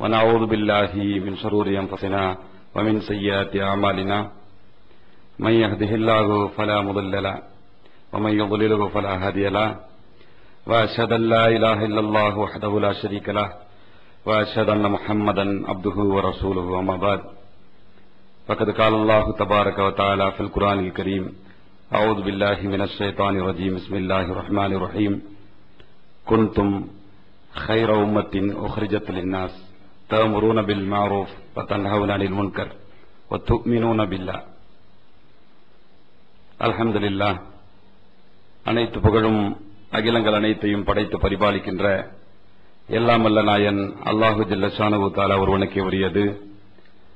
ونعوذ بالله من شرور أنفسنا ومن سيئات أعمالنا. من يهده الله فلا مضل له، ومن يضلله فلا هادي له. وأشهد أن لا إله إلا الله وحده لا شريك له، وأشهد أن محمدا عبده ورسوله وما بعد. فقد قال الله تبارك وتعالى في القرآن الكريم أعوذ بالله من الشيطان الرجيم، بسم الله الرحمن الرحيم. كنتم خير أمة أخرجت للناس. تأمرون بالمعروف وتنهون عن المنكر وتؤمنون بالله الحمد لله அனைத்து புகழும் அகிலங்கள் அனைத்தையும் படைத்து பரிபாலிக்கின்ற எல்லாம் வல்ல நாயன் அல்லாஹு ஜல்லஷானு தாலா ஒருவனுக்கு உரியது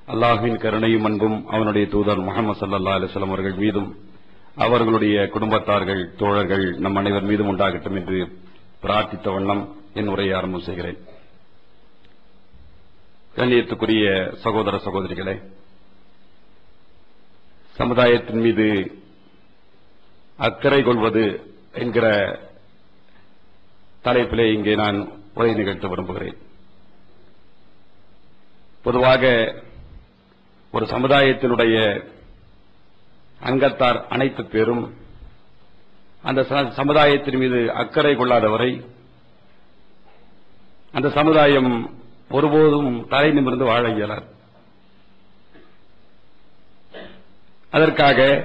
அல்லாஹுவின் கருணையும் அன்பும் அவனுடைய தூதர் முகமது சல்லா அலிஸ்லாம் அவர்கள் மீதும் அவர்களுடைய குடும்பத்தார்கள் தோழர்கள் நம் அனைவர் மீதும் உண்டாகட்டும் என்று பிரார்த்தித்த வண்ணம் என் உரையை ஆரம்பம் செய்கிறேன் கண்ணியத்துக்குரிய சகோதர சகோதரிகளே சமுதாயத்தின் மீது அக்கறை கொள்வது என்கிற தலைப்பிலே இங்கே நான் உரை நிகழ்த்த விரும்புகிறேன். பொதுவாக ஒரு சமுதாயத்தினுடைய அங்கத்தார் அனைத்து பேரும் அந்த சமுதாயத்தின் மீது அக்கறை கொள்ளாதவரை அந்த சமுதாயம் ஒருபோதும் தலை நிமிர்ந்து வாழ இயலாது. அதற்காக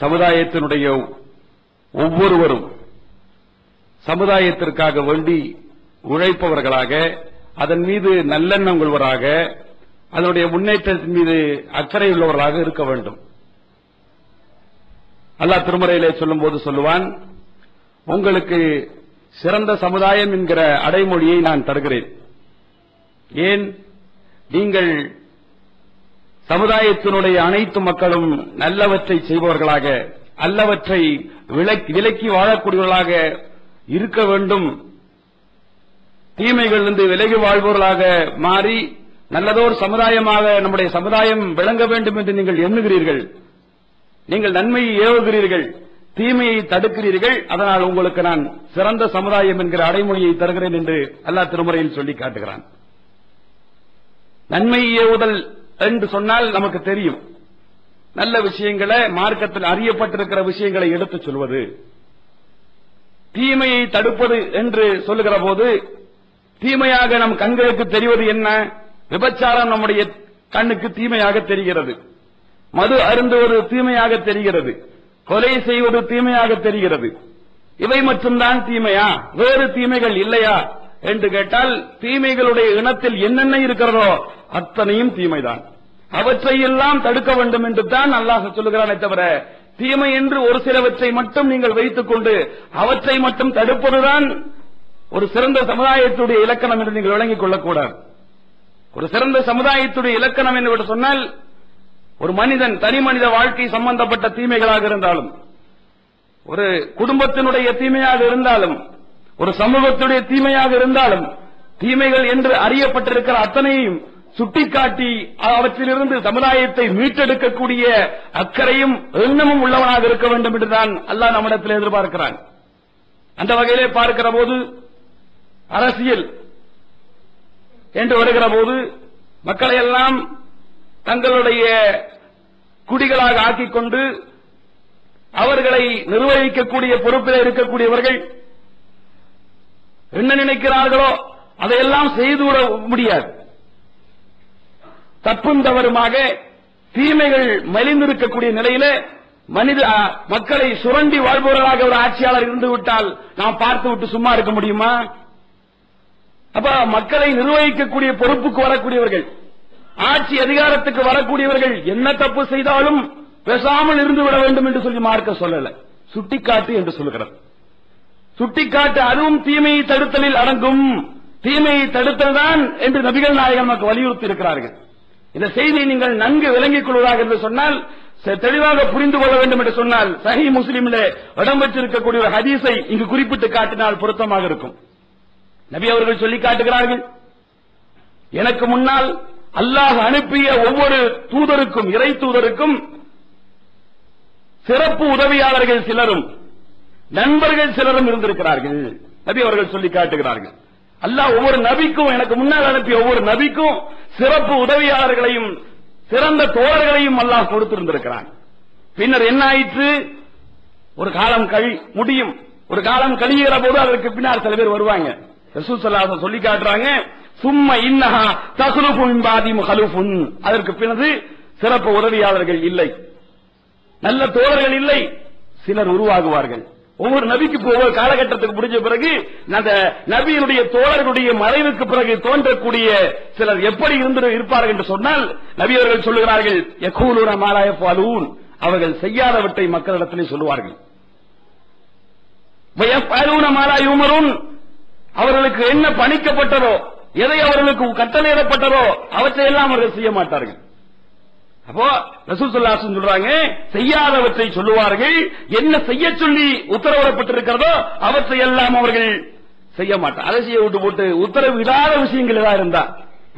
சமுதாயத்தினுடைய ஒவ்வொருவரும் சமுதாயத்திற்காக வேண்டி உழைப்பவர்களாக அதன் மீது நல்லெண்ணம் கொள்வராக அதனுடைய முன்னேற்றத்தின் மீது அக்கறை உள்ளவர்களாக இருக்க வேண்டும். அல்லாஹ் திருமறையிலே சொல்லும்போது சொல்லுவான் உங்களுக்கு சிறந்த சமுதாயம் என்கிற அடைமொழியை நான் தருகிறேன். ஏன்? நீங்கள் சமுதாயத்தினுடைய அனைத்து மக்களும் நல்லவற்றை செய்பவர்களாக அல்லவற்றை விலக்கி வாழக்கூடியவர்களாக இருக்க வேண்டும். தீமைகளிலிருந்து விலகி வாழ்பவர்களாக மாறி நல்லதோர் சமுதாயமாக நம்முடைய சமுதாயம் விளங்க வேண்டும் என்று நீங்கள் எண்ணுகிறீர்கள். நீங்கள் நன்மையை ஏவுகிறீர்கள். தீமையை தடுக்கிறீர்கள். அதனால் உங்களுக்கு நான் சிறந்த சமுதாயம் என்கிற அடைமொழியை தருகிறேன் என்று அல்லாஹ் திருமுறையில் சொல்லி காட்டுகிறான். நன்மை ஏவுதல் என்று சொன்னால் நமக்கு தெரியும். நல்ல விஷயங்களை மார்க்கத்தில் அறியப்பட்டிருக்கிற விஷயங்களை எடுத்துச் சொல்வது. தீமையை தடுப்பது என்று சொல்லுகிற போது தீமையாக நம் கண்களுக்கு தெரிவது என்ன? விபச்சாரம் நம்முடைய கண்ணுக்கு தீமையாக தெரிகிறது. மது அருந்துவது தீமையாக தெரிகிறது. கொலை செய்வது தீமையாக தெரிகிறது. இவை மட்டும்தான் தீமையா? வேறு தீமைகள் இல்லையா? என்று கேட்டால் தீமைகளுடைய இனத்தில் என்னென்ன இருக்கிறதோ அத்தனையும் தீமைதான். அவற்றையெல்லாம் தடுக்க வேண்டும் என்று தான் அல்லாஹ் சொல்லுகிறானே தவிர தீமை என்று ஒரு சிலவற்றை மட்டும் நீங்கள் வைத்துக் கொண்டு அவற்றை மட்டும் தடுப்பதுதான் ஒரு சிறந்த சமுதாயத்துடைய இலக்கணம் என்று நீங்கள் விளங்கிக் கொள்ளக்கூடாது. ஒரு சிறந்த சமுதாயத்துடைய இலக்கணம் என்று சொன்னால் ஒரு மனிதன் தனி மனித வாழ்க்கை சம்பந்தப்பட்ட தீமைகளாக இருந்தாலும் ஒரு குடும்பத்தினுடைய தீமையாக இருந்தாலும் ஒரு சமூகத்துடைய தீமையாக இருந்தாலும் தீமைகள் என்று அறியப்பட்டிருக்கிற அத்தனையும் சுட்டிக்காட்டி அவற்றிலிருந்து சமுதாயத்தை மீட்டெடுக்கக்கூடிய அக்கறையும் எண்ணமும் உள்ளவனாக இருக்க வேண்டும் என்றுதான் அல்லாஹ் நம்மிடத்தில் எதிர்பார்க்கிறான். அந்த வகையிலே பார்க்கிற போது அரசியல் என்று வருகிற போது மக்களை எல்லாம் தங்களுடைய குடிகளாக ஆக்கிக் கொண்டு அவர்களை நிர்வகிக்கக்கூடிய பொறுப்பில் இருக்கக்கூடியவர்கள் என்ன நினைக்கிறார்களோ அதையெல்லாம் செய்துவிட முடியாது. தப்பும் தவறுமாக தீமைகள் மலிந்திருக்கக்கூடிய நிலையில மனித மக்களை சுரண்டி வாழ்பவர்களாக ஒரு ஆட்சியாளர் இருந்து விட்டால் நாம் பார்த்து விட்டு சும்மா இருக்க முடியுமா? அப்ப மக்களை நிர்வகிக்கக்கூடிய பொறுப்புக்கு வரக்கூடியவர்கள் ஆட்சி அதிகாரத்துக்கு வரக்கூடியவர்கள் என்ன தப்பு செய்தாலும் பேசாமல் இருந்து விட வேண்டும் என்று சொல்லி மார்க்க சொல்லல. சுட்டிக்காட்டு என்று சொல்லுகிறது. சுட்டிக்காட்டு அதுவும் தீமையை தடுத்தலில் அடங்கும். தீமையை தடுத்தல் தான் என்று நபிகள் நாயகம் நமக்கு வலியுறுத்தி இருக்கிறார்கள் இந்த செய்தியை நீங்கள் நன்கு விளங்கிக் கொள்வதாக என்று சொன்னால் தெளிவாக புரிந்து கொள்ள வேண்டும் என்று சொன்னால் சஹி முஸ்லீமில் இடம்பெற்றிருக்கக்கூடிய ஒரு ஹதீஸை இங்கு குறிப்பிட்டு காட்டினால் பொருத்தமாக இருக்கும். நபி அவர்கள் சொல்லி காட்டுகிறார்கள் எனக்கு முன்னால் அல்லாஹ் அனுப்பிய ஒவ்வொரு தூதருக்கும் இறை தூதருக்கும் சிறப்பு உதவியாளர்கள் சிலரும் நண்பர்கள் சிலரும் இருந்திருக்கிறார்கள். நபி அவர்கள் சொல்லி காட்டுகிறார்கள். அல்லா ஒவ்வொரு நபிக்கும் எனக்கு முன்னால் அனுப்பிய ஒவ்வொரு நபிக்கும் சிறப்பு உதவியாளர்களையும் சிறந்த தோழர்களையும் அல்லாஹ் கொடுத்திருந்திருக்கிறான். பின்னர் என்ன ஆயிற்று? ஒரு காலம் கழி முடியும். ஒரு காலம் கழிகிற போது அதற்கு பின்னால் சில பேர் வருவாங்க. ரசூல் சொல்லி காட்டுறாங்க சும்மா இன்னஹா தஸ்லுஃபு மின் பாதி அதற்கு பின்னது சிறப்பு உதவியாளர்கள் இல்லை. நல்ல தோழர்கள் இல்லை. சிலர் உருவாகுவார்கள். ஒவ்வொரு நபிக்கு ஒவ்வொரு காலகட்டத்துக்கு முடிஞ்ச பிறகு அந்த நபியினுடைய தோழர்களுடைய மறைவுக்கு பிறகு தோன்றக்கூடிய சிலர் எப்படி இருந்து இருப்பார்கள் என்று சொன்னால் நபி அவர்கள் சொல்லுகிறார்கள் யகூலுன மாலாய பாலூன் அவர்கள் செய்யாதவற்றை மக்களிடத்திலே சொல்லுவார்கள். வயஃபலூன அவர்களுக்கு என்ன பணிக்கப்பட்டதோ எதை அவர்களுக்கு கட்டளையிடப்பட்டதோ அவற்றை எல்லாம் அவர்கள் செய்ய மாட்டார்கள். அப்போ ரசூல் சொல்றாங்க செய்யாதவற்றை சொல்லுவார்கள். என்ன செய்ய சொல்லி உத்தரவிடப்பட்டிருக்கிறதோ அவற்றை எல்லாம் அவர்கள் செய்ய மாட்டார். அரசியை விட்டு போட்டு உத்தரவிடாத விஷயங்கள் ஏதாவது இருந்தா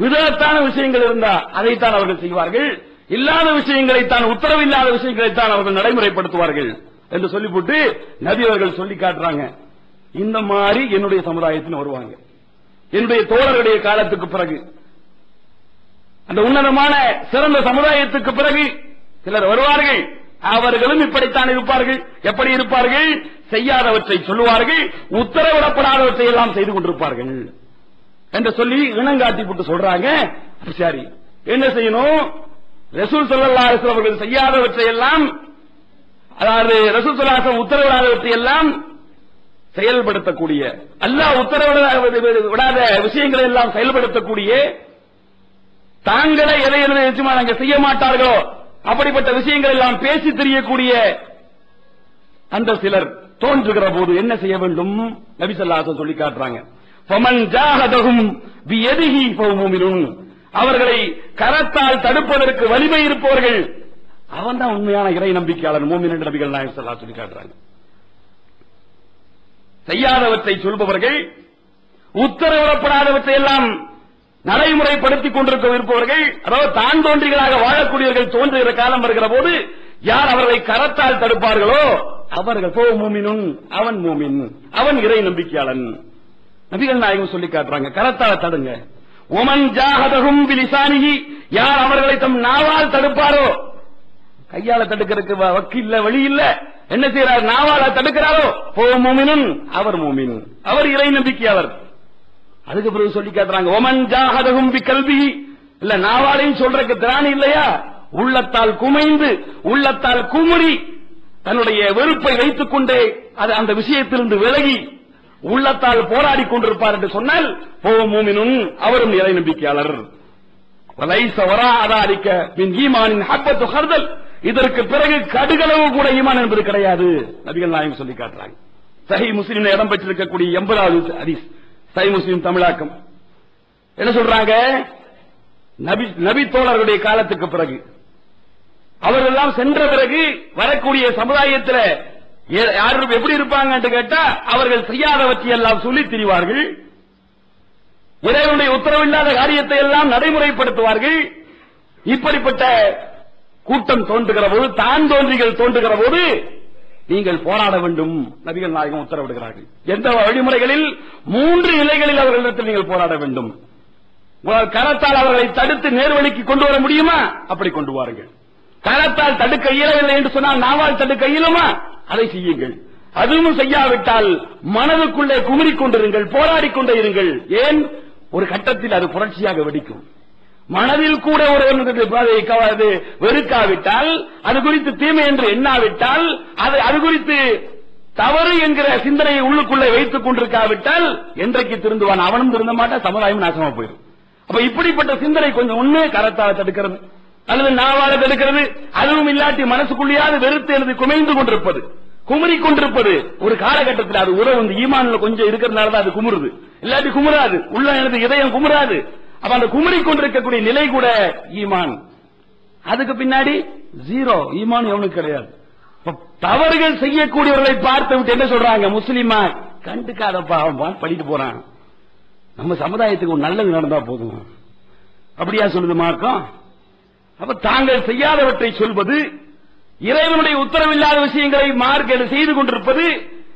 விதத்தான விஷயங்கள் இருந்தா அதைத்தான் அவர்கள் செய்வார்கள். இல்லாத விஷயங்களை தான் உத்தரவு இல்லாத அவர்கள் நடைமுறைப்படுத்துவார்கள் என்று சொல்லிவிட்டு நபி அவர்கள் சொல்லி காட்டுறாங்க. இந்த மாதிரி என்னுடைய சமுதாயத்தில் வருவாங்க. என்னுடைய தோழருடைய காலத்துக்கு பிறகு அந்த உன்னதமான சிறந்த சமுதாயத்துக்கு பிறகு சிலர் வருவார்கள். அவர்களும் இப்படித்தான் இருப்பார்கள். எப்படி இருப்பார்கள்? செய்யாதவற்றை சொல்லுவார்கள். உத்தரவிடப்படாதவற்றை எல்லாம் செய்து கொண்டிருப்பார்கள். என்று சொல்லி இனங்காட்டி போட்டு சொல்றாங்க. சரி என்ன செய்யணும்? ரசூல் ஸல்லல்லாஹு அவர்கள் செய்யாதவற்றை எல்லாம் அதாவது ரசூல் சொல்லாசம் உத்தரவிடாதவற்றை எல்லாம் செயல்படுத்தக்கூடிய அல்லாஹ் உத்தரவிடாத விடாத விஷயங்களை எல்லாம் செயல்படுத்தக்கூடிய தாங்களே எதை எதை நாங்கள் செய்ய மாட்டார்களோ? அப்படிப்பட்ட விஷயங்கள் எல்லாம் பேசி தெரியக்கூடிய அந்த சிலர் தோன்றுகிற போது என்ன செய்ய வேண்டும்? நபி சொல்லி காட்டுறாங்க. அவர்களை கரத்தால் தடுப்பதற்கு வலிமை இருப்பவர்கள் அவன் தான் உண்மையான இறை நம்பிக்கையாளர் மூமின் என்று நபிகள் நாயகம் சொல்லி காட்டுறாங்க. செய்யாதவற்றை சொல்பவர்கள் உத்தரவிடப்படாதவற்றை எல்லாம் நடைமுறைப்படுத்திக் கொண்டிருக்க இருப்பவர்கள் அதாவது தான் தோன்றிகளாக வாழக்கூடியவர்கள் தோன்றுகிற காலம் வருகிற போது யார் அவர்களை கரத்தால் தடுப்பார்களோ அவர்கள் போ மூமினும் அவன் மூமின் அவன் இறை நம்பிக்கையாளன். நபிகள் நாயகம் சொல்லி காட்டுறாங்க கரத்தால் தடுங்க. ஒமன் ஜாகதகும் விலிசானிகி யார் அவர்களை தம் நாவால் தடுப்பாரோ? கையால தடுக்கிறதுக்கு வக்கு இல்ல வழி இல்ல என்ன செய்யறார் நாவால தடுக்கிறாரோ? போ மூமினும் அவர் மூமின் அவர் இறை நம்பிக்கையாளர். அதுக்கு பிறகு சொல்லி காட்டுறாங்க ஒமன் ஜாகதகும் கல்வி இல்ல நாவாலையும் சொல்றதுக்கு திராணி இல்லையா? உள்ளத்தால் குமைந்து உள்ளத்தால் குமுறி தன்னுடைய வெறுப்பை வைத்துக் கொண்டே அது அந்த விஷயத்திலிருந்து விலகி உள்ளத்தால் போராடி கொண்டிருப்பார் என்று சொன்னால் போ மூமினும் அவரும் இறை நம்பிக்கையாளர். வலைச மின் ஈமானின் ஹப்பத்து ஹர்தல். இதற்கு பிறகு கடுகளவு கூட ஈமான் என்பது கிடையாது நபிகள் நாயகம் சொல்லி காட்டுறாங்க. சஹி முஸ்லீம் இடம் பெற்றிருக்கக்கூடிய எண்பதாவது ஹதீஸ். சை முஸ்லீம் தமிழாக்கம். என்ன சொல்றாங்க? நபி நபி தோழர்களுடைய காலத்துக்கு பிறகு. அவர்கள் எல்லாம் சென்ற பிறகு வரக்கூடிய சமுதாயத்தில் யாரும் எப்படி இருப்பாங்க கேட்டா அவர்கள் செய்யாதவற்றை எல்லாம் சொல்லி திரிவார்கள். இறைவனுடைய உத்தரவில்லாத காரியத்தை எல்லாம் நடைமுறைப்படுத்துவார்கள். இப்படிப்பட்ட கூட்டம் தோன்றுகிற போது தான் தோன்றிகள் தோன்றுகிற போது நீங்கள் போராட வேண்டும். நபிகள் நாயகம் உத்தரவிடுகிறார்கள். எந்த வழிமுறைகளில்? மூன்று நிலைகளில் அவர்களிடத்தில் நீங்கள் போராட வேண்டும். உங்களால் கரத்தால் அவர்களை தடுத்து நேர்வழிக்கு கொண்டு வர முடியுமா? அப்படி கொண்டு வாருங்கள். கரத்தால் தடுக்க இயலவில்லை என்று சொன்னால் நாவால் தடுக்க இயலுமா? அதை செய்யுங்கள். அதுவும் செய்யாவிட்டால் மனதுக்குள்ளே குமரிக் கொண்டிருங்கள் போராடிக் கொண்டே இருங்கள். ஏன்? ஒரு கட்டத்தில் அது புரட்சியாக வெடிக்கும். மனதில் கூட ஒருவனுக்கு அது வெறுக்காவிட்டால் அது குறித்து தீமை என்று எண்ணாவிட்டால் அது அது குறித்து தவறு என்கிற சிந்தனையை உள்ளுக்குள்ளே வைத்துக் கொண்டிருக்காவிட்டால் என்றைக்கு திருந்துவான்? அவனும் திருந்த மாட்டான் சமுதாயம் நாசமா போயிடும். அப்ப இப்படிப்பட்ட சிந்தனை கொஞ்சம் ஒண்ணு கரத்தால தடுக்கிறது. அல்லது நாவால தடுக்கிறது. அதுவும் இல்லாட்டி மனசுக்குள்ளேயாவது வெறுத்து எழுதி குமைந்து கொண்டிருப்பது. குமரி கொண்டிருப்பது. ஒரு காலகட்டத்தில் அது உறவு இந்த ஈமான்ல கொஞ்சம் இருக்கிறதுனால தான் அது குமுறுது. இல்லாட்டி குமுறாது. உள்ள எனது இதயம் குமுறாது. அப்ப அந்த குமரி கொண்டிருக்கக்கூடிய நிலை கூட ஈமான். அதுக்கு பின்னாடி ஜீரோ. ஈமான் எவனுக்கு கிடையாது. தவறுகள் செய்யக்கூடியவர்களை பார்த்து விட்டு என்ன சொல்றாங்க? முஸ்லிமா கண்டுக்காதப்பா அவன் பாட்டு பண்ணிட்டு போறான். நம்ம சமுதாயத்துக்கு ஒரு நல்லது நடந்தா போதும்? அப்படியா சொல்லுது மார்க்கம்? அப்ப தாங்கள் செய்யாதவற்றை சொல்வது இறைவனுடைய உத்தரவில்லாத விஷயங்களை மார்க்க செய்து கொண்டிருப்பது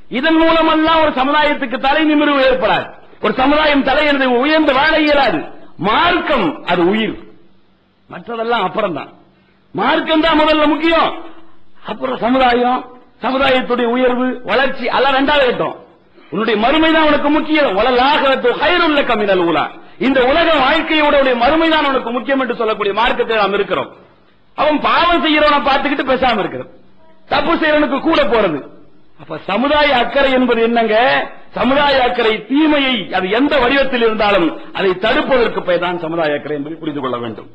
இதன் மூலமெல்லாம் ஒரு சமுதாயத்துக்கு தலை நிமிர்வு ஏற்படாது. ஒரு சமுதாயம் தலையினது உயர்ந்து வாழ இயலாது. மார்க்கம் அது உயிர். மற்றதெல்லாம் அப்புறம் தான் மார்க்கம் தான் முதல்ல முக்கியம். அப்புறம் சமுதாயம் சமுதாயத்துடைய உயர்வு வளர்ச்சி எல்லாம் ரெண்டாவது கட்டம். உன்னுடைய மறுமை தான் உனக்கு முக்கியம். உலகாக ஹைருள்ள கமினல் உலா இந்த உலக வாழ்க்கையோட மறுமை தான் உனக்கு முக்கியம் என்று சொல்லக்கூடிய மார்க்கத்தில் நாம் இருக்கிறோம். அவன் பாவம் செய்யறவனை பார்த்துக்கிட்டு பேசாம இருக்கிறது தப்பு செய்யறவனுக்கு கூட போறது. அப்ப சமுதாய அக்கறை என்பது என்னங்க? சமுதாய அக்கறை தீமையை அது எந்த வடிவத்தில் இருந்தாலும் அதை தடுப்பதற்கு பெயர் தான் சமுதாய அக்கறை என்பதை புரிந்து கொள்ள வேண்டும்.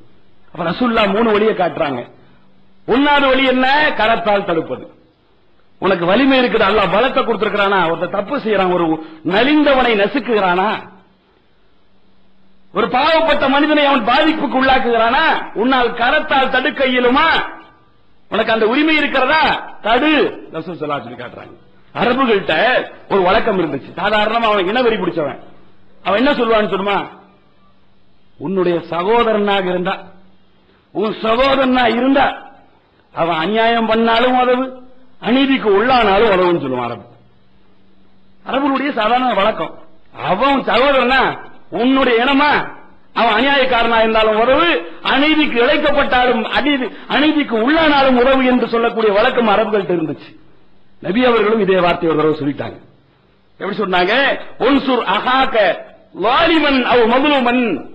அப்ப ரசுல்லா மூணு வழியை காட்டுறாங்க. ஒன்னாவது வழி என்ன? கரத்தால் தடுப்பது. உனக்கு வலிமை இருக்குது அல்ல பலத்தை கொடுத்திருக்கிறானா? ஒருத்த தப்பு செய்யறான் ஒரு நலிந்தவனை நசுக்குகிறானா? ஒரு பாவப்பட்ட மனிதனை அவன் பாதிப்புக்கு உள்ளாக்குகிறானா? உன்னால் கரத்தால் தடுக்க இயலுமா உனக்கு அந்த உரிமை இருக்கிறதா? தடு. ரசூல் ஸல்லல்லாஹு சொல்லி காட்டுறாங்க. அரபுகள்கிட்ட ஒரு வழக்கம் இருந்துச்சு. சாதாரணமா அவன் இனவெறி பிடிச்சவன். அவன் என்ன சொல்லுவான்னு சொல்லுமா? உன்னுடைய சகோதரனாக இருந்தா. உன் சகோதரனா இருந்தா. அவன் அநியாயம் பண்ணாலும் உதவு. அநீதிக்கு உள்ளானாலும் உதவுன்னு சொல்லுவான் அரபு. அரபுடைய சாதாரண வழக்கம். அவன் சகோதரனா உன்னுடைய இனமா? அவன் அநியாயக்காரனா இருந்தாலும் உறவு அநீதிக்கு இழைக்கப்பட்டாலும் அநீதி அநீதிக்கு உள்ளானாலும் உறவு என்று சொல்லக்கூடிய வழக்கம் அரபுகள்கிட்ட இருந்துச்சு. நபி அவர்களும் இதே வார்த்தை ஒரு தடவை சொல்லிட்டாங்க. எப்படி சொன்னாங்க? ஒன்சுர் அகாக்க வாலிமன் அவ் மதுலுமன்.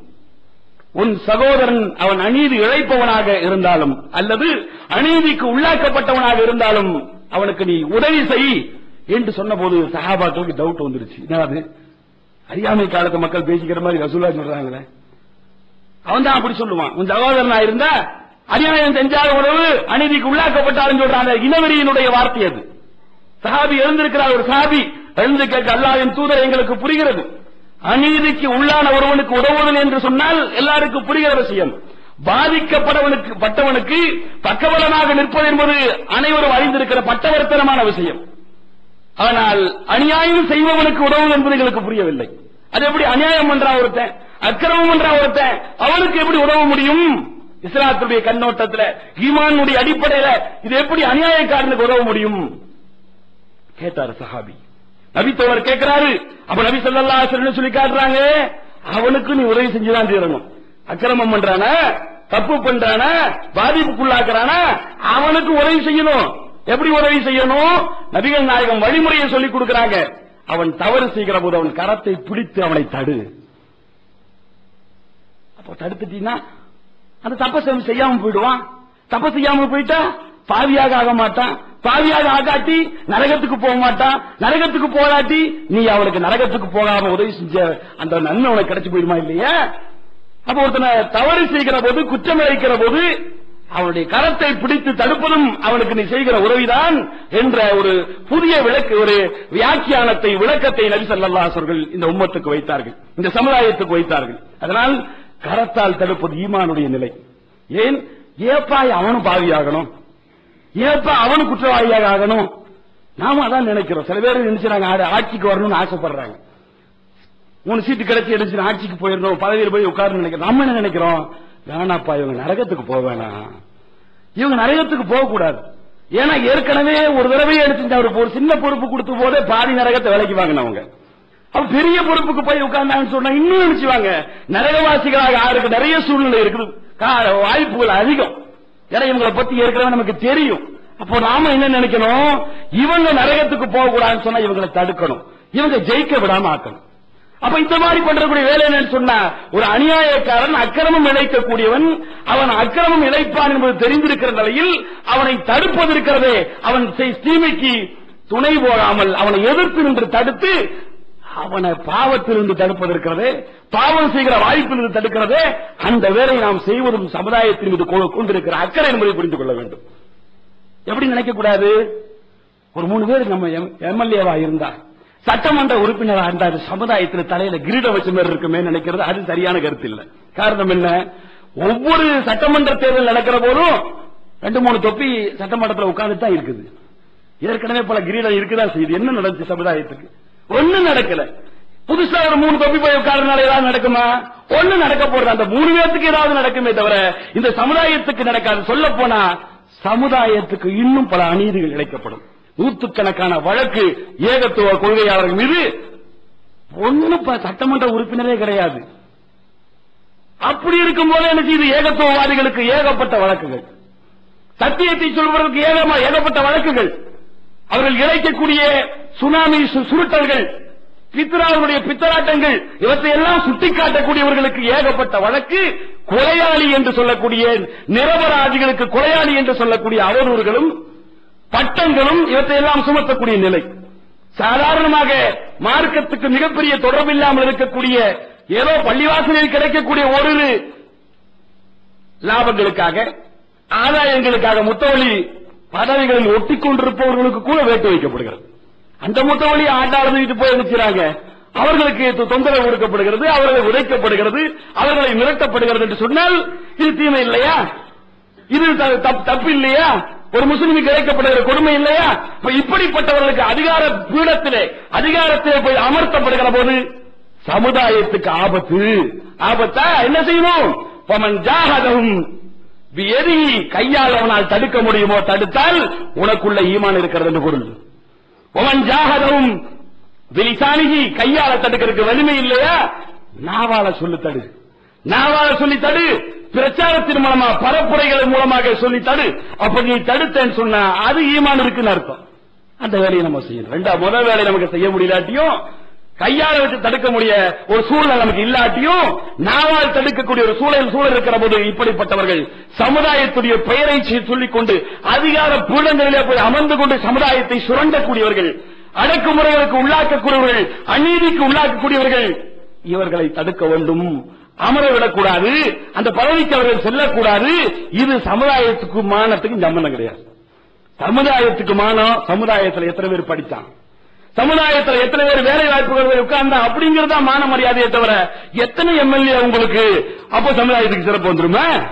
உன் சகோதரன் அவன் அநீதி இழைப்பவனாக இருந்தாலும் அல்லது அநீதிக்கு உள்ளாக்கப்பட்டவனாக இருந்தாலும் அவனுக்கு நீ உதவி செய். என்று சொன்னபோது சஹாபாக்களுக்கு டவுட் வந்துருச்சு என்னது? அறியாமை காலத்து மக்கள் பேசிக்கிற மாதிரி ரசூலா சொல்றாங்களே. அவன் தான் அப்படி சொல்லுவான். உன் சகோதரனா இருந்தா அநியாயம் செஞ்சாத உறவு அநீதிக்கு உள்ளாக்கப்பட்டாலும் சொல்றாங்க இனவெறியினுடைய வார்த்தை அது. சஹாபி எழுந்திருக்கிறார் ஒரு சஹாபி எழுந்து கேட்க அல்லாவின் தூதர் எங்களுக்கு புரிகிறது. அநீதிக்கு உள்ளான ஒருவனுக்கு உதவுதல் என்று சொன்னால் எல்லாருக்கும் புரிகிற விஷயம் பாதிக்கப்படவனுக்கு பட்டவனுக்கு பக்கபலனாக நிற்பது என்பது அனைவரும் அறிந்திருக்கிற பட்டவர்த்தனமான விஷயம். ஆனால் அநியாயம் செய்பவனுக்கு உதவும் என்பது எங்களுக்கு புரியவில்லை. அது எப்படி அநியாயம் என்றா ஒருத்தன்? அக்கிரமம் பண்றா ஒருத்தன் அவனுக்கு எப்படி உதவ முடியும்? இஸ்லாத்துடைய கண்ணோட்டத்துல ஈமானுடைய அடிப்படையில இது எப்படி அநியாயக்காரனுக்கு உதவ முடியும்? கேட்டாரு சஹாபி. நபி தோழர் கேட்கிறாரு. அப்ப நபி ஸல்லல்லாஹு சொல்லி காட்டுறாங்க அவனுக்கு நீ உதவி செஞ்சுதான் தீரணும். அக்கிரமம் பண்றான தப்பு பண்றான பாதிப்புக்குள்ளாக்குறானா அவனுக்கு உதவி செய்யணும். எப்படி உதவி செய்யணும்? நபிகள் நாயகம் வழிமுறையை சொல்லிக் கொடுக்கறாங்க. அவன் தவறு செய்கிற போது அவன் கரத்தை பிடித்து அவனை தடு. தடுத்துட்டீங்கன்னா அந்த தப்ப செய்யாம போயிடுவான். தப்ப செய்யாம போயிட்டா பாவியாக ஆக மாட்டான். பாவியாக ஆகாட்டி நரகத்துக்கு போக மாட்டான். நரகத்துக்கு போகாட்டி நீ அவனுக்கு நரகத்துக்கு போகாம உதவி செஞ்ச அந்த நன்மை உனக்கு கிடைச்சு போயிடுமா இல்லையா? அப்ப ஒருத்தனை தவறு செய்கிற போது குற்றம் இழைக்கிற போது அவனுடைய கரத்தை பிடித்து தடுப்பதும் அவனுக்கு நீ செய்கிற உதவிதான் என்ற ஒரு புதிய விளக்கு ஒரு வியாக்கியானத்தை விளக்கத்தை நபி ஸல்லல்லாஹு அவர்கள் இந்த உம்மத்துக்கு வைத்தார்கள். இந்த சமுதாயத்துக்கு வைத்தார்கள். அதனால் கரத்தால் தடுப்பது ஈமானுடைய நிலை. ஏன்? ஏப்பா அவனும் பாவியாகணும். ஏப்பா அவனும் குற்றவாளியாக ஆகணும். நாம அதான் நினைக்கிறோம். சில பேர் நினைச்சாங்க ஆட்சிக்கு வரணும்னு ஆசைப்படுறாங்க. மூணு சீட்டு கிடைச்சி எடுத்து ஆட்சிக்கு போயிடணும். பதவியில் போய் உட்கார்ந்து நினைக்கிறோம். நம்ம என்ன நினைக்கிறோம்? வேணாப்பா இவங்க நரகத்துக்கு போக வேணாம். இவங்க நரகத்துக்கு போகக்கூடாது ஏன்னா ஏற்கனவே ஒரு தடவையே எடுத்து அவருக்கு ஒரு சின்ன பொறுப்பு கொடுத்த போதே பாதி நரகத்தை விலைக்கு வாங்கினவங்க. அப்ப பெரிய பொறுப்புக்கு போய் உட்கார்ந்தாங்கன்னு சொன்னா இன்னும் நினைச்சுவாங்க நரகவாசிகளாக யாருக்கு நிறைய சூழ்நிலை இருக்குது. வாய்ப்புகள் அதிகம். ஏன்னா இவங்களை பத்தி ஏற்கனவே நமக்கு தெரியும். அப்போ நாம என்ன நினைக்கணும்? இவங்க நரகத்துக்கு போக கூடாதுன்னு சொன்னா இவங்களை தடுக்கணும். இவங்க ஜெயிக்க விடாம ஆக்கணும். அப்ப இந்த மாதிரி பண்றக்கூடிய வேலை என்னன்னு சொன்னா ஒரு அநியாயக்காரன் அக்கிரமம் இழைக்கக்கூடியவன் அவன் அக்கிரமம் இழைப்பான் என்பது தெரிந்திருக்கிற நிலையில் அவனை தடுப்பது இருக்கிறதே. அவன் செய்- தீமைக்கு துணை போகாமல் அவனை எதிர்த்து நின்று தடுத்து அவனை பாவத்திலிருந்து தடுப்பதற்கிறது பாவம் செய்கிற வாய்ப்பிலிருந்து தடுக்கிறதே அந்த வேலையை நாம் செய்வதும் சமுதாயத்தின் மீது கொண்டிருக்கிற அக்கறை என்பதை புரிந்து கொள்ள வேண்டும். எப்படி நினைக்க கூடாது ஒரு மூணு பேர் நம்ம எம்எல்ஏவா இருந்தா சட்டமன்ற உறுப்பினரா இருந்தா சமுதாயத்தில் தலையில கிரீடம் வச்ச மாதிரி இருக்குமே நினைக்கிறது அது சரியான கருத்து இல்ல. காரணம் என்ன? ஒவ்வொரு சட்டமன்ற தேர்தல் நடக்கிற போதும் ரெண்டு மூணு தொப்பி சட்டமன்றத்தில் உட்கார்ந்து தான் இருக்குது. ஏற்கனவே பல கிரீடம் இருக்குதான் செய்யுது? என்ன நடந்துச்சு சமுதாயத்துக்கு? ஒண்ணும் நடக்கல. புதுசா ஒரு மூணு தொப்பி போய் உட்காரனால ஏதாவது நடக்குமா? ஒண்ணு நடக்க போறது அந்த மூணு பேர்த்துக்கு ஏதாவது நடக்குமே தவிர இந்த சமுதாயத்துக்கு நடக்காது. சொல்ல போனா சமுதாயத்துக்கு இன்னும் பல அநீதிகள் இழைக்கப்படும். நூற்றுக்கணக்கான வழக்கு ஏகத்துவ கொள்கையாளர்கள் மீது ஒண்ணு ப- சட்டமன்ற உறுப்பினரே கிடையாது. அப்படி இருக்கும் போது என்ன செய்து? ஏகத்துவவாதிகளுக்கு ஏகப்பட்ட வழக்குகள். சத்தியத்தை சொல்வதற்கு ஏகமா ஏகப்பட்ட வழக்குகள். அவர்கள் இழைக்கக்கூடிய சுனாமி சுருட்டல்கள் பித்ராவுடைய பித்தராட்டங்கள் இவற்றை எல்லாம் சுட்டிக்காட்டக்கூடியவர்களுக்கு ஏகப்பட்ட வழக்கு கொலையாளி என்று சொல்லக்கூடிய நிரபராதிகளுக்கு கொலையாளி என்று சொல்லக்கூடிய அவதூறுகளும் பட்டங்களும் இவற்றையெல்லாம் சுமத்தக்கூடிய நிலை. சாதாரணமாக மார்க்கத்துக்கு மிகப்பெரிய தொடர்பில்லாமல் இருக்கக்கூடிய ஏதோ பள்ளிவாசலில் கிடைக்கக்கூடிய ஒரு லாபங்களுக்காக ஆதாயங்களுக்காக முத்தவழி பதவிகளில் ஒட்டிக் கொண்டிருப்பவர்களுக்கு கூட வேட்டு வைக்கப்படுகிறது. அந்த முத்தவழி ஆட்டாளர்ந்துட்டு போய் நிற்கிறாங்க. அவர்களுக்கு தொந்தரவு கொடுக்கப்படுகிறது அவர்களை உதைக்கப்படுகிறது அவர்களை மிரட்டப்படுகிறது என்று சொன்னால் இது தீமை இல்லையா? இது தப்- தப்பு இல்லையா? ஒரு முஸ்லிமுக்கு இழைக்கப்படுகிற கொடுமை இல்லையா? இப்படிப்பட்டவர்களுக்கு அதிகார பீடத்திலே அதிகாரத்திலே போய் அமர்த்தப்படுகிற போது சமுதாயத்துக்கு ஆபத்து. ஆபத்தா? என்ன செய்யணும் பமன் ஜாகதம் எதி கையால் அவனால் தடுக்க முடியுமோ தடுத்தால் உனக்குள்ள ஈமான் இருக்கிறது என்று பொருள். ஒவன் ஜாகதவும் விலிசானிகி கையால தடுக்கிறதுக்கு வலிமை இல்லையா? நாவால சொல்லி தடு. நாவால சொல்லி தடு. பிரச்சாரத்தின் மூலமா பரப்புரைகள் மூலமாக சொல்லி தடு. அப்ப நீ தடுத்தேன்னு சொன்னா அது ஈமான் இருக்குன்னு அர்த்தம். அந்த வேலையை நம்ம செய்யணும். ரெண்டா முதல் வேலையை நமக்கு செய்ய முடியலாட்டியும் கையால வச்சு தடுக்க முடிய ஒரு சூழல் நமக்கு இல்லாட்டியும் நாவால் தடுக்கக்கூடிய ஒரு சூழல் சூழல் இருக்கிற போது இப்படிப்பட்டவர்கள் சமுதாயத்துடைய பெயரை சொல்லிக்கொண்டு சொல்லிக் கொண்டு அதிகார பீடங்களிலே போய் அமர்ந்து கொண்டு சமுதாயத்தை சுரண்டக்கூடியவர்கள் அடக்குமுறைகளுக்கு உள்ளாக்கக்கூடியவர்கள் அநீதிக்கு உள்ளாக்கக்கூடியவர்கள் இவர்களை தடுக்க வேண்டும். அமர விடக்கூடாது அந்த பதவிக்கு அவர்கள் செல்லக்கூடாது. இது சமுதாயத்துக்கு மானத்துக்கு சம்பந்தம் கிடையாது. சமுதாயத்துக்கு மானம் சமுதாயத்துல எத்தனை பேர் படித்தான்? சமுதாயத்துல எத்தனை பேர் வேலை வாய்ப்புகள் உட்கார்ந்தா அப்படிங்கறதா மான மரியாதையை தவிர எத்தனை எம்எல்ஏ உங்களுக்கு அப்ப சமுதாயத்துக்கு சிறப்பு வந்துருமா?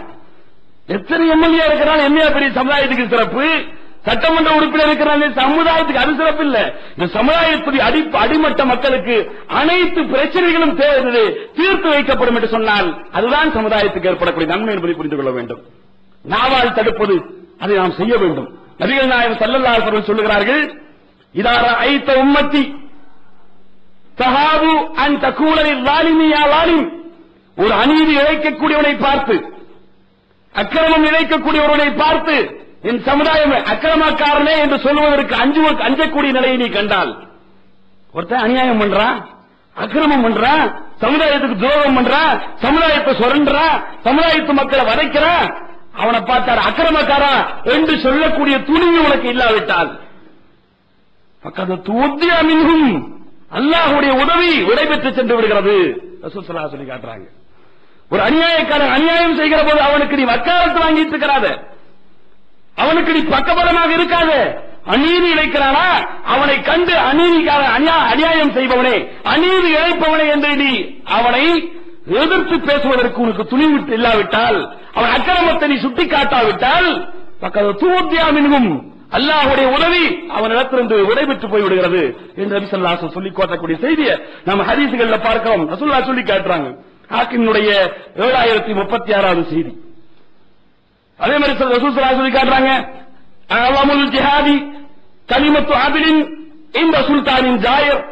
எத்தனை எம்எல்ஏ இருக்கிறான் என்ன பெரிய சமுதாயத்துக்கு சிறப்பு? சட்டமன்ற உறுப்பினர் இருக்கிறாங்க. சமுதாயத்துக்கு அது சிறப்பு இல்ல. இந்த சமுதாயத்துடைய அடி அடிமட்ட மக்களுக்கு அனைத்து பிரச்சனைகளும் தே- தீர்த்து வைக்கப்படும் என்று சொன்னால் அதுதான் சமுதாயத்துக்கு ஏற்படக்கூடிய நன்மை என்பதை புரிந்து கொள்ள வேண்டும். நாவால் தடுப்பது அதை நாம் செய்ய வேண்டும். நபிகள் நாயகம் ஸல்லல்லாஹு சொல்லுகிறார்கள் இதா ரஅய்த உம்மத்தி தஹாபு அன் தகூலலில் லாலிமியா லாலிம் ஒரு அநீதி இழைக்கக்கூடியவனை பார்த்து அக்கிரமம் இழைக்கக்கூடியவனை பார்த்து என் சமுதாயம் அக்கிரமக்காரனே என்று சொல்வதற்கு அஞ்சு அஞ்சக்கூடிய நிலையை நீ கண்டால் ஒருத்தன் அநியாயம் பண்றான் அக்கிரமம் பண்றான் சமுதாயத்துக்கு துரோகம் பண்றான் சமுதாயத்தை சுரண்டுறான் சமுதாயத்து மக்களை வதைக்கிறான் அவனை பார்த்தார் அக்கிரமக்காரா என்று சொல்லக்கூடிய துணிவு உனக்கு இல்லாவிட்டால் பக்கத்து தூத்தியா மின்கும் அல்லாஹ்வுடைய உதவி விடைபெற்று சென்று விடுகிறது. ரசூல் சொல்லி காட்டுறாங்க. ஒரு அநியாயக்காரன் அநியாயம் செய்கிற போது அவனுக்கு நீ வக்காலத்து வாங்கிட்டு இருக்கிறாத. அவனுக்கு நீ பக்கபலமாக இருக்காத. அநீதி இழைக்கிறானா? அவனை கண்டு அநீதிக்கார அநியா- அநியாயம் செய்பவனே அநீதி இழைப்பவனே என்று நீ அவனை எதிர்த்து பேசுவதற்கு உனக்கு துணிவு இல்லாவிட்டால் அவன் அக்கிரமத்தை நீ சுட்டி காட்டாவிட்டால் பக்கத்து தூத்தியா அல்லாஹுடைய அல்லாஹ்வுடைய உதவி அவனிடத்திலிருந்து விடைபெற்று போய்விடுகிறது என்று நபி சொல்லி காட்டக்கூடிய செய்தியை நம்ம ஹரிசுகள்ல பார்க்கிறோம். ரசுல்லா சொல்லி காட்டுறாங்க. ஹாக்கிமுடைய ஏழாயிரத்தி முப்பத்தி ஆறாவது செய்தி. அதே மாதிரி சொல்ல- ரசூல் சொல்லி காட்டுறாங்க. அலமுல் ஜிஹாதி கலிமத்து ஆபிலின் இந்த சுல்தானின் ஜாயர்.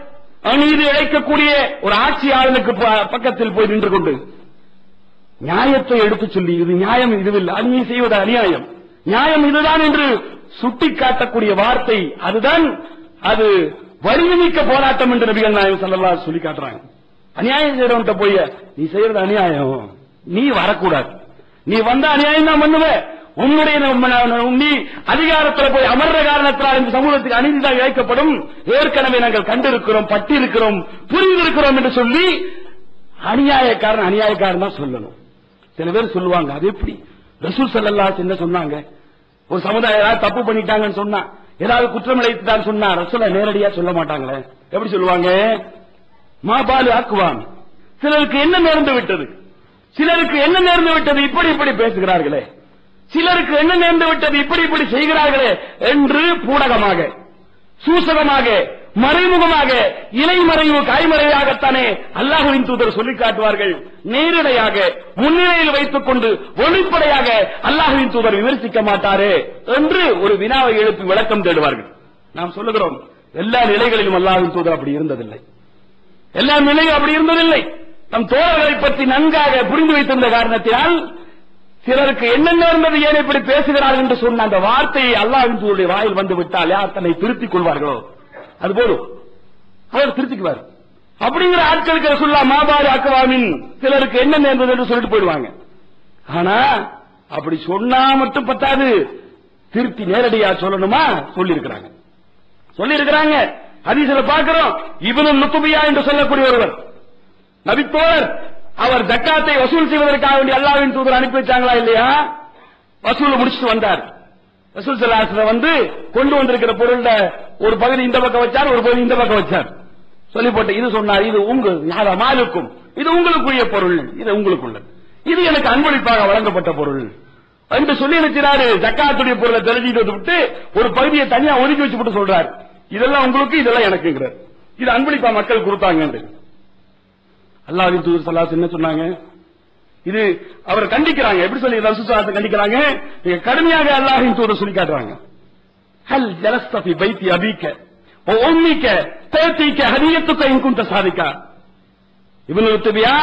அநீதி இழைக்கக்கூடிய ஒரு ஆட்சியாளனுக்கு ப- பக்கத்தில் போய் நின்று கொண்டு நியாயத்தை எடுத்துச் சொல்லி இது நியாயம் இதுவில்லை அநீதி செய்வது அநியாயம். நியாயம் இதுதான் என்று சுட்டிக்காட்டக்கூடிய வார்த்தை அதுதான். அது வலிமைமிக்க போராட்டம் என்று நபிகள் நாயகம் ஸல்லல்லாஹு சொல்லி காட்டுறாங்க. அநியாயம் செய்யறவன்ட்ட போய் நீ செய்யறது அநியாயம். நீ வரக்கூடாது. நீ வந்த அநியாயம் தான் பண்ணுவ. உன்னுடைய நீ அதிகாரத்துல போய் அமர்ற காரணத்தினால் இந்த சமூகத்துக்கு அநீதிதான் இழைக்கப்படும். ஏற்கனவே நாங்கள் கண்டிருக்கிறோம் பட்டிருக்கிறோம் புரிந்திருக்கிறோம் என்று சொல்லி அநியாயக்காரன் அநியாயக்காரன் தான் சொல்லணும். சில பேர் சொல்லுவாங்க அது எப்படி? ரசூல் ஸல்லல்லாஹு என்ன சொன்னாங்க? ஒரு சமுதாயம் ஏதாவது தப்பு பண்ணிட்டாங்கன்னு சொன்னா ஏதாவது குற்றம் இழைத்துட்டான்னு சொன்னா ரசூலை நேரடியா சொல்ல மாட்டாங்களே. எப்படி சொல்லுவாங்க? மாபாலு ஆக்குவான் சிலருக்கு என்ன நேர்ந்து விட்டது? சிலருக்கு என்ன நேர்ந்து விட்டது? இப்படி இப்படி பேசுகிறார்களே. சிலருக்கு என்ன நேர்ந்து விட்டது? இப்படி இப்படி செய்கிறார்களே என்று பூடகமாக சூசகமாக மறைமுகமாக இலைமறைவு காய்மறையாகத்தானே அல்லாஹுவின் தூதர் சொல்லிக் காட்டுவார்கள். நேரடியாக முன்னிலையில் வைத்துக் கொண்டு ஒளிப்படையாக அல்லாஹுவின் தூதர் விமர்சிக்க மாட்டாரே என்று ஒரு வினாவை எழுப்பி விளக்கம் தேடுவார்கள். நாம் சொல்லுகிறோம் எல்லா நிலைகளிலும் அல்லாஹ்வின் தூதர் அப்படி இருந்ததில்லை. எல்லா நிலையும் அப்படி இருந்ததில்லை. நம் தோழர்களை பற்றி நன்காக புரிந்து வைத்திருந்த காரணத்தினால் சிலருக்கு என்னென்ன இருந்தது ஏன் இப்படி பேசுகிறார்கள் என்று சொன்ன அந்த வார்த்தையை அல்லாஹின் தூதருடைய வாயில் வந்து விட்டால் யார் தன்னை திருத்திக் கொள்வார்களோ? அது போதும். அவர் திருத்திக்குவார். அப்படிங்கிற ஆட்களுக்கு சொல்லா மாபாரி அக்கவாமின் சிலருக்கு என்ன நேர்ந்தது என்று சொல்லிட்டு போயிடுவாங்க. ஆனா அப்படி சொன்னா மட்டும் பத்தாது. திருத்தி நேரடியா சொல்லணுமா? சொல்லி இருக்கிறாங்க சொல்லி இருக்கிறாங்க ஹதீஸ்ல பார்க்கிறோம். இவனும் நுத்துபியா என்று சொல்லக்கூடிய ஒருவர் நபித்தோழர் அவர் ஜக்காத்தை வசூல் செய்வதற்காக வேண்டிய அல்லாவின் தூதர் அனுப்பி வச்சாங்களா இல்லையா? வசூல் முடிச்சுட்டு வந்தார். ரசூல் சல்லாஸ்ல வந்து கொண்டு வந்திருக்கிற பொருள்ல ஒரு பகுதி இந்த பக்கம் வச்சார் ஒரு பகுதி இந்த பக்கம் வச்சார். சொல்லி போட்டு இது சொன்னார் இது உங்க யாரா மாலுக்கும். இது உங்களுக்குரிய பொருள் இது உங்களுக்குள்ள இது எனக்கு அன்பளிப்பாக வழங்கப்பட்ட பொருள். என்று சொல்லி நினைச்சாரு ஜக்காத்துடைய பொருளை தெரிஞ்சுட்டு விட்டு ஒரு பகுதியை தனியா ஒதுக்கி வச்சு போட்டு சொல்றாரு. இதெல்லாம் உங்களுக்கு இதெல்லாம் எனக்குங்கிறார். இது அன்பளிப்பா மக்கள் கொடுத்தாங்க அல்லாவின் தூதர் சல்லாஸ் என்ன சொன்னாங்க? இது அவர் கண்டிக்கிறாங்க. எப்படி சொல்லி ரசூசாத்தை கண்டிக்கிறாங்க. நீங்க கடுமையாக அல்லாஹின் தூதர் சொல்லி காட்டுறாங்க. ஹல் ஜலஸ்தபி பைத்தி அபிக்க? உம்மிக்க தேத்திக்க ஹரியத்துக்க சாதிக்கா? இவனு உத்துபியா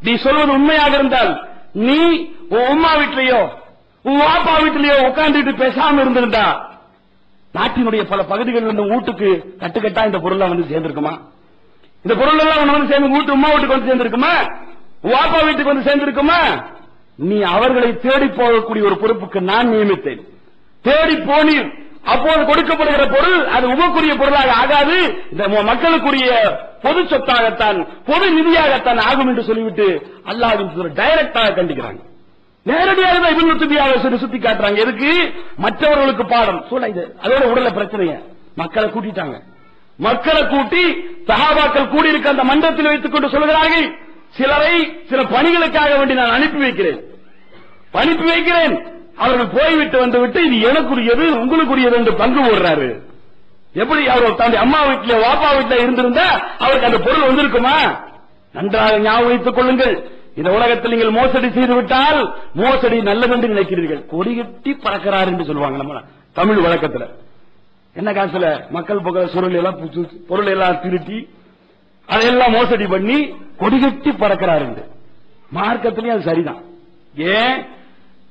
நீ சொல்வது உண்மையாக இருந்தால் நீ உன் உம்மா வீட்டிலேயோ உன் வாப்பா வீட்டிலேயோ உட்கார்ந்துட்டு பேசாம இருந்திருந்தா நாட்டினுடைய பல பகுதிகளில் இருந்து வீட்டுக்கு கட்டுக்கட்டா இந்த பொருளா வந்து சேர்ந்திருக்குமா? இந்த பொருள் எல்லாம் வந்து சேர்ந்து வீட்டு உமா வீட்டுக்கு வந்து சேர்ந்திருக்குமா? வாப்பா வீட்டுக்கு வந்து சேர்ந்திருக்குமா? நீ அவர்களை தேடி போகக்கூடிய ஒரு பொறுப்புக்கு நான் நியமித்தேன். தேடி போனீர். அப்போது கொடுக்கப்படுகிற பொருள் அது உமக்குரிய பொருளாக ஆகாது. இந்த மக்களுக்குரிய பொது சொத்தாகத்தான் பொது நிதியாகத்தான் ஆகும் என்று சொல்லிவிட்டு அல்லாஹ்வின் டைரக்டாக கண்டிக்கிறாங்க நேரடியாக தான் இவன் துபியாக சொல்லி சுத்தி காட்டுறாங்க. எதுக்கு? மற்றவர்களுக்கு பாடம். சொல்ல இது. அதோட உடல பிரச்சனைய மக்களை கூட்டிட்டாங்க. மக்களை கூட்டி சகாபாக்கள் கூடியிருக்க அந்த மன்றத்தில் வைத்துக் கொண்டு சொல்கிறார்கள். சிலரை சில பணிகளுக்காக வேண்டி நான் அனுப்பி வைக்கிறேன். அனுப்பி வைக்கிறேன். அவர்கள் போய்விட்டு வந்துவிட்டு இது எனக்குரியது உங்களுக்குரியது என்று பங்கு போடுறாரு. எப்படி அவர் தன்னுடைய அம்மா வீட்டில வாப்பா வீட்டில இருந்திருந்தா அவருக்கு அந்த பொருள் வந்திருக்குமா? நன்றாக ஞாபகம் வைத்துக் கொள்ளுங்கள். இந்த உலகத்தில் நீங்கள் மோசடி செய்து விட்டால் மோசடி நல்லதென்று நினைக்கிறீர்கள். கொடிகட்டி பறக்கிறார் என்று சொல்லுவாங்க நம்ம தமிழ் வழக்கத்துல. என்ன காசுல? மக்கள் புகழ சுருள் எல்லாம் பொருள் எல்லாம் திருட்டி அதையெல்லாம் மோசடி பண்ணி கொடிகட்டி பறக்கிறார் என்று. மார்க்கத்திலேயும் அது சரிதான். ஏன்?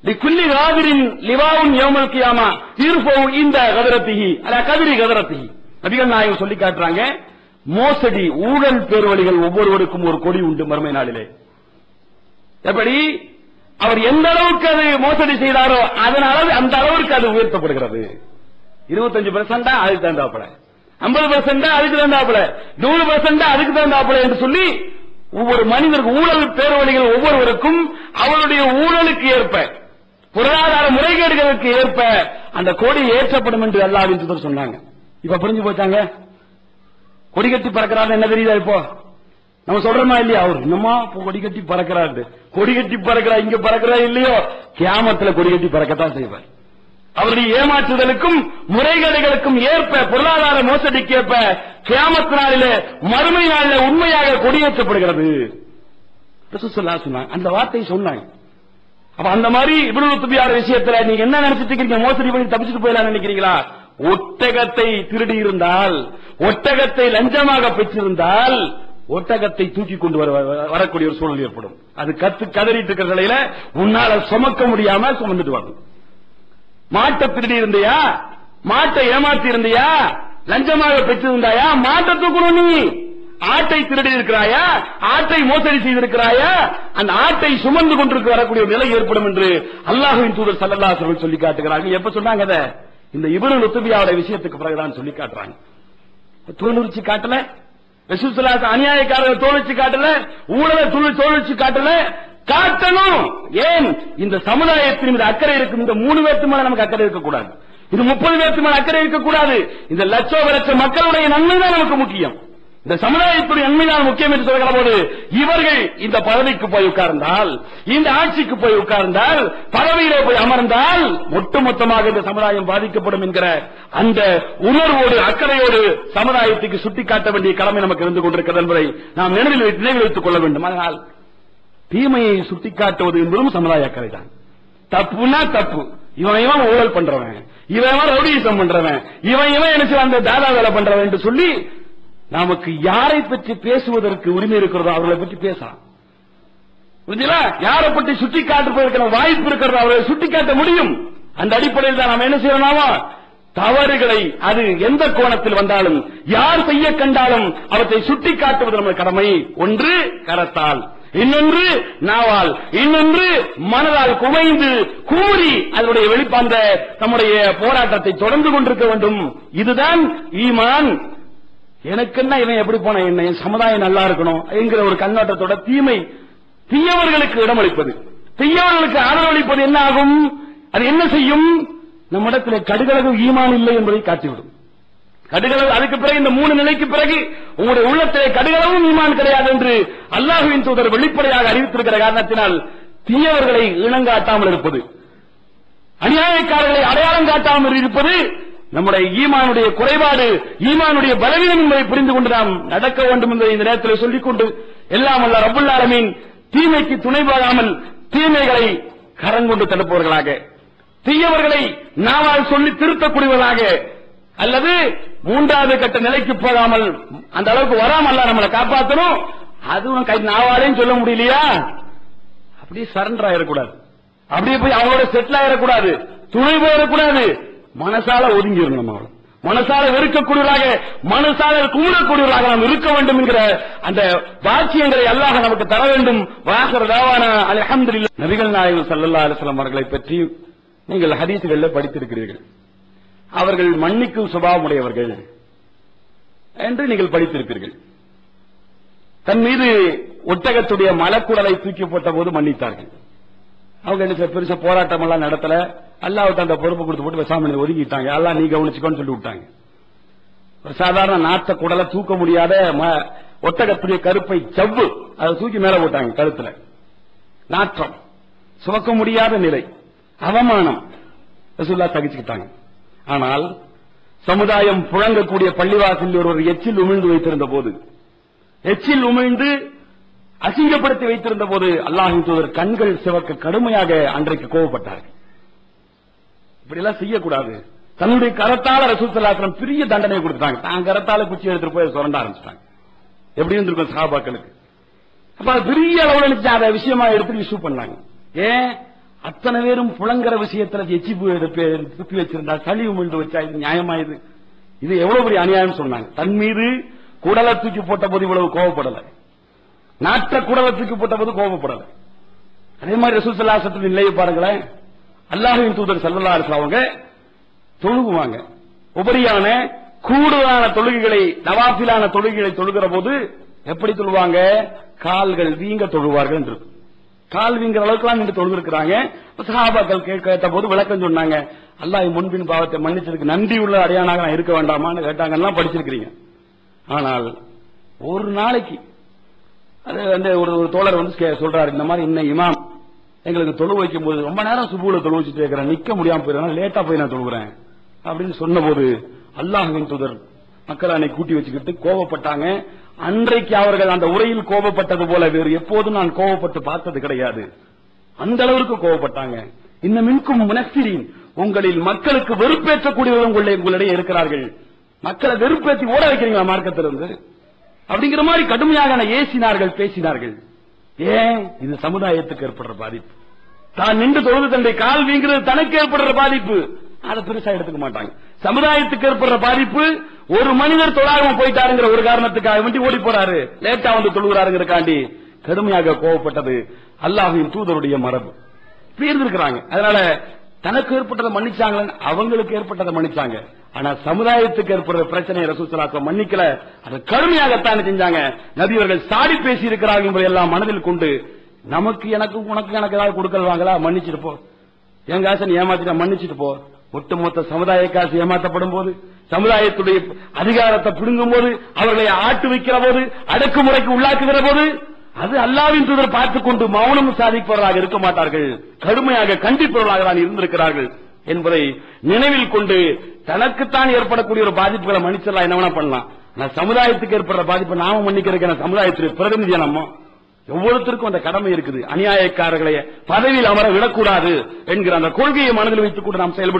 லிக்குல்லி ராவிரின் லிவாவுன் யௌமல் கியாமா தீர்ப்பவு இந்த கதரத்திகி அல்ல கதிரி கதரத்திகி. நபிகள் நாயகம் சொல்லி காட்டுறாங்க மோசடி ஊழல் பேர்வழிகள் ஒவ்வொருவருக்கும் ஒரு கொடி உண்டு மறுமை நாளிலே. எப்படி? அவர் எந்த அளவுக்கு அது மோசடி செய்தாரோ அதனால அந்த அளவுக்கு அது உயர்த்தப்படுகிறது. இருபத்தஞ்சு பெர்சென்டா அதுக்கு தகுந்தாப்புல. ஐம்பது பெர்சென்டா அதுக்கு தகுந்தாப்புல. நூறு பெர்சென்டா அதுக்கு தகுந்தாப்புல என்று சொல்லி ஒவ்வொரு மனிதருக்கு ஊழல் பேரவழிகள் ஒவ்வொருவருக்கும் அவருடைய ஊழலுக்கு ஏற்ப பொருளாதார முறைகேடுகளுக்கு ஏற்ப அந்த கொடி ஏற்றப்படும் என்று அல்லாவின் தூதர் சொன்னாங்க. இப்ப புரிஞ்சு போச்சாங்க? கொடி கட்டி பறக்கிறாரு என்ன தெரியுதா இப்போ? நம்ம சொல்றோமா இல்லையா? அவர் என்னமா இப்போ கொடி கட்டி பறக்கிறாரு? கொடி கட்டி பறக்கிறா இங்க பறக்கிறா இல்லையோ? கியாமத்துல கொடி கட்டி பறக்கத்தான் செய்வார். அவருடைய ஏமாற்றுதலுக்கும் முறைகேடுகளுக்கும் ஏற்ப பொருளாதார மோசடிக்கு ஏற்ப கியாமத் நாளிலே மறுமை நாளிலே உண்மையாக கொடியேற்றப்படுகிறது. சொன்னாங்க. அந்த வார்த்தையை சொன்னாங்க. அப்ப அந்த மாதிரி இவ்வளவு துப்பியார விஷயத்துல நீங்க என்ன நினைச்சிட்டு இருக்கீங்க? மோசடி பண்ணி தப்பிச்சுட்டு போயிடலாம் நினைக்கிறீங்களா? ஒட்டகத்தை திருடி இருந்தால் ஒட்டகத்தை லஞ்சமாக பெற்றிருந்தால் ஒட்டகத்தை தூக்கி கொண்டு வர வரக்கூடிய ஒரு சூழல் ஏற்படும். அது கத்து கதறிட்டு இருக்கிற நிலையில உன்னால சுமக்க முடியாம சுமந்துட்டு வரணும். மாட்டை திருடி இருந்தியா? மாட்டை ஏமாத்தி இருந்தியா? லஞ்சமாக பெற்றிருந்தாயா? மாட்டை தூக்கணும் நீ. ஆட்டை திருடி இருக்கிறாயா? ஆட்டை மோசடி செய்திருக்கிறாயா? அந்த ஆட்டை சுமந்து கொண்டிருக்க வரக்கூடிய நிலை ஏற்படும் என்று அல்லாஹுவின் தூதர் சல்லல்லா அலைஹி சொல்லி காட்டுகிறாங்க. எப்ப சொன்னாங்க அத? இந்த இவரு நுத்துபியாவோட விஷயத்துக்கு பிறகுதான் சொல்லி காட்டுறாங்க. தோலுரிச்சு காட்டல? ரசூலுல்லாஹ் அநியாயக்காரர்கள் தோலுரிச்சு காட்டல? ஊழலை துளி தோலுரிச்சு காட்டல? காட்டணும். ஏன்? இந்த சமுதாயத்தின் மீது அக்கறை இருக்கும் இந்த மூணு பேர்த்து மேல நமக்கு அக்கறை இருக்கக்கூடாது. இது முப்பது பேர்த்து மேல அக்கறை இருக்கக்கூடாது. இந்த லட்சோ லட்ச மக்களுடைய நன்மை தான் நமக்கு முக்கியம். இந்த சமுதாயத்துடைய நன்மைதான் முக்கியம் என்று சொல்கிற போது இவர்கள் இந்த பதவிக்கு போய் உட்கார்ந்தால் இந்த ஆட்சிக்கு போய் உட்கார்ந்தால் பதவியிலே போய் அமர்ந்தால் ஒட்டுமொத்தமாக இந்த சமுதாயம் பாதிக்கப்படும் என்கிற அந்த உணர்வோடு அக்கறையோடு சமுதாயத்துக்கு சுட்டிக்காட்ட வேண்டிய கடமை நமக்கு இருந்து கொண்டிருக்கிறது என்பதை நாம் நினைவில் வைத்து- நினைவில் வைத்துக் கொள்ள வேண்டும். அதனால் தீமையை சுட்டிக்காட்டுவது என்பதும் சமுதாய அக்கறை தான் தப்புனா தப்பு. இவன் இவன் ஊழல் பண்றவன். இவன் இவன் ரவுடிசம் பண்றவன். இவன் இவன் என்ன செய்வான், அந்த தாதா வேலை பண்றவன் என்று சொல்லி நமக்கு யாரை பற்றி பேசுவதற்கு உரிமை இருக்கிறதோ அவர்களை பற்றி பேசலாம். புரிஞ்சுங்களா யாரை பற்றி சுட்டி காட்டுவதற்கான வாய்ப்பு இருக்கிறதோ அவர்களை சுட்டி காட்ட முடியும். அந்த அடிப்படையில் தான் நாம் என்ன செய்யணுமா தவறுகளை அது எந்த கோணத்தில் வந்தாலும் யார் செய்ய கண்டாலும் அவற்றை சுட்டி காட்டுவது நம்ம கடமை. ஒன்று கரத்தால். இன்னொன்று நாவால் இன்னொன்று மனதால் குவைந்து கூறி அதனுடைய வெளிப்பாந்த நம்முடைய போராட்டத்தை தொடர்ந்து கொண்டிருக்க வேண்டும். இதுதான் ஈமான். எனக்குன்னா இவன் எப்படி போன என்ன? என் சமுதாயம் நல்லா இருக்கணும் என்கிற ஒரு கண்ணோட்டத்தோட தீமை தீயவர்களுக்கு இடமளிப்பது. தீயவர்களுக்கு ஆதரவளிப்பது என்ன ஆகும்? அது என்ன செய்யும்? நம்மிடத்தில் கடுகளவு ஈமான் இல்லை என்பதை காட்டிவிடும். கடுகளவு அதுக்கு பிறகு இந்த மூணு நிலைக்கு பிறகு உங்களுடைய உள்ளத்திலே கடுகளவும் ஈமான் கிடையாது என்று அல்லாஹுவின் தூதர் வெளிப்படையாக அறிவித்திருக்கிற காரணத்தினால் தீயவர்களை இனங்காட்டாமல் இருப்பது அநியாயக்காரர்களை அடையாளம் காட்டாமல் இருப்பது நம்முடைய ஈமானுடைய குறைபாடு ஈமானுடைய பலவீனம் என்பதை புரிந்து கொண்டு நாம் நடக்க வேண்டும் என்பதை இந்த நேரத்தில் சொல்லிக் கொண்டு எல்லாம் அல்ல ரபுல் தீமைக்கு துணை போகாமல் தீமைகளை கரங்கொண்டு தடுப்பவர்களாக தீயவர்களை நாவால் சொல்லி திருத்தக்கூடியவர்களாக அல்லது மூன்றாவது கட்ட நிலைக்கு போகாமல் அந்த அளவுக்கு வராமல்ல நம்மளை காப்பாற்றணும் அதுவும் கை நாவாலையும் சொல்ல முடியலையா? அப்படியே சரண்டர் ஆயிடக்கூடாது. அப்படியே போய் அவங்களோட செட்டில் ஆயிடக்கூடாது. துணை போயிடக்கூடாது மனசால ஒதுங்கிடணும் நம்ம அவளை. மனசால வெறுக்கக்கூடியவராக மனசால குமிழக்கூடியவராக நாம் இருக்க வேண்டும் என்கிற அந்த வாக்கியங்களை அல்லாஹ் நமக்கு தர வேண்டும். வாசர் தாவான அல்ஹம்துலில்லாஹ். நபிகள் நாயகம் ஸல்லல்லாஹு அலைஹி அவர்களை பற்றி நீங்கள் ஹதீஸ்களில் படித்திருக்கிறீர்கள். அவர்கள் மன்னிக்கும் சுபாவம் உடையவர்கள் என்று நீங்கள் படித்திருப்பீர்கள். தன் மீது ஒட்டகத்துடைய மலக்குடலை தூக்கி போட்ட போது மன்னித்தார்கள். அவங்க என்ன சார் பெருசா போராட்டம் எல்லாம் நடத்தல. அல்லாஹ்விட்ட அந்த பொறுப்பு கொடுத்து போட்டு விசாமணி ஒதுங்கிட்டாங்க எல்லாம் நீ கவனிச்சுக்கோன்னு சொல்லி விட்டாங்க. ஒரு சாதாரண நாட்ட குடலை தூக்க முடியாத ம- ஒட்டகத்துடைய கருப்பை செவ்வு அதை தூக்கி மேல போட்டாங்க கழுத்துல. நாற்றம். சுமக்க முடியாத நிலை. அவமானம். ரசூல்லா தகிச்சுக்கிட்டாங்க. ஆனால் சமுதாயம் புழங்கக்கூடிய பள்ளிவாசலில் ஒருவர் எச்சில் உமிழ்ந்து வைத்திருந்த போது எச்சில் உமிழ்ந்து அசிங்கப்படுத்தி வைத்திருந்த போது அல்லாஹின் தூதர் கண்கள் சிவக்க கடுமையாக அன்றைக்கு கோவப்பட்டார்கள். இப்படி எல்லாம் செய்யக்கூடாது. தன்னுடைய கரத்தால ரசூசல்லாத்திரம் பெரிய தண்டனை கொடுத்தாங்க தான் கரத்தால குச்சி எடுத்துட்டு போய் சுரண்ட ஆரம்பிச்சிட்டாங்க. எப்படி இருந்திருக்கும் சகாபாக்களுக்கு அப்ப பெரிய அளவில் நினைச்சு அதை விஷயமா எடுத்து இஷ்யூ பண்ணாங்க. ஏன்? அத்தனை பேரும் புலங்கிற விஷயத்துல எச்சி துப்பி வச்சிருந்தா சளி உமிழ்ந்து வச்சா இது நியாயமா இது இது எவ்வளவு பெரிய அநியாயம் சொன்னாங்க. தன் மீது குடலை தூக்கி போட்ட போது இவ்வளவு கோவப்படல. நாட்டை குடலை தூக்கி போட்ட போது கோவப்படல. அதே மாதிரி ரசூசல்லாசத்தின் நிலையை பாருங்களேன். அல்லாஹின் தூதர் செல்லல்லா அவங்க தொழுகுவாங்க. உபரியான கூடுதலான தொழுகைகளை நவாபிலான தொழுகைகளை தொழுகிற போது எப்படி தொழுவாங்க? கால்கள் வீங்க தொழுவார்கள் என்று கால்விங்கிற கால் வீங்கிற நின்று தொழுதிருக்கிறாங்க. சஹாபாக்கள் கேட்க கேட்ட போது விளக்கம் சொன்னாங்க. அல்லாஹ் முன்பின் பாவத்தை மன்னிச்சதுக்கு நன்றி உள்ள அடையானாக நான் இருக்க வேண்டாமான்னு கேட்டாங்கலாம் படிச்சிருக்கிறீங்க. ஆனால் ஒரு நாளைக்கு அது வந்து ஒரு ஒரு தோழர் வந்து சொல்றாரு இந்த மாதிரி இன்ன இமாம் எங்களுக்கு தொழு வைக்கும் போது ரொம்ப நேரம் சுபூல தொழு வச்சுட்டு இருக்கிறேன். நிக்க முடியாம போயிருந்தா லேட்டா போய் நான் தொழுகிறேன் அப்படின்னு சொன்னபோது அல்லாஹின் தூதர் மக்கள் அன்னை கூட்டி வச்சுக்கிட்டு கோபப்பட்டாங்க. அன்றைக்கு அவர்கள் அந்த உரையில் கோபப்பட்டது போல வேறு எப்போதும் நான் கோபப்பட்டு பார்த்தது கிடையாது. அந்த அளவிற்கு கோபப்பட்டாங்க. இந்த மின்கும் முனஸ்திரின் உங்களில் மக்களுக்கு வெறுப்பேற்றக்கூடியவர்கள் உங்களை உங்களிடையே இருக்கிறார்கள். மக்களை வெறுப்பேற்றி ஓட வைக்கிறீங்களா மார்க்கத்திலிருந்து? அப்படிங்கிற மாதிரி கடுமையாக ஏசினார்கள் பேசினார்கள். ஏன்? இது சமுதாயத்துக்கு ஏற்படுற பாதிப்பு. தான் நின்று தொழுது தன்னுடைய கால் வீங்கிறது தனக்கு ஏற்படுற பாதிப்பு. அதை பெருசா எடுத்துக்க மாட்டாங்க. சமுதாயத்துக்கு ஏற்படுற பாதிப்பு ஒரு மனிதர் தொழாம போயிட்டாருங்கிற ஒரு காரணத்துக்காக வேண்டி ஓடி போறாரு. லேட்டா வந்து தொழுகிறாருங்கிறக்காண்டி கடுமையாக கோவப்பட்டது அல்லாஹ்வின் தூதருடைய மரபு. இப்படி இருந்திருக்கிறாங்க. அதனால தனக்கு ஏற்பட்டதை மன்னிச்சாங்களே அவங்களுக்கு ஏற்பட்டதை மன்னிச்சாங்க. ஆனா சமுதாயத்துக்கு ஏற்படுற பிரச்சனையை ரசூசலாக்க மன்னிக்கல. அதை கடுமையாகத்தான் செஞ்சாங்க. நபியவர்கள் சாடி பேசி இருக்கிறார்கள் என்பதை எல்லாம் மனதில் கொண்டு நமக்கு எனக்கு உனக்கு எனக்கு ஏதாவது கொடுக்கல் வாங்கலா? மன்னிச்சிட்டு போ. என் காசன் ஏமாத்திட்டா மன்னிச்சிட்டு போ. ஒட்டுமொத்த சமுதாய காசு ஏமாற்றப்படும் போது சமுதாயத்துடைய அதிகாரத்தை பிடுங்கும் போது அவர்களை ஆட்டு வைக்கிற போது அடக்குமுறைக்கு உள்ளாக்குகிற போது அது அல்லாவின் தூதர் பார்த்துக் கொண்டு மௌனம் சாதிப்பவர்களாக இருக்க மாட்டார்கள். கடுமையாக கண்டிப்பவர்களாக தான் இருந்திருக்கிறார்கள் என்பதை நினைவில் கொண்டு தனக்குத்தான் ஏற்படக்கூடிய ஒரு பாதிப்புகளை மன்னிச்சிடலாம். என்ன வேணா பண்ணலாம். ஆனா சமுதாயத்துக்கு ஏற்படுற பாதிப்பை நாம மன்னிக்கிறதுக்கு சமுதாயத்துடைய பிரதிநிதியா நம்ம? ஒவ்வொருத்தருக்கும் அந்த கடமை இருக்குது. அநியாயக்காரர்களை பதவியில் அமர விடக்கூடாது என்கிற அந்த கொள்கையை மனதில் வைத்துக் கொண்டு நாம் செயல்படுவோம்.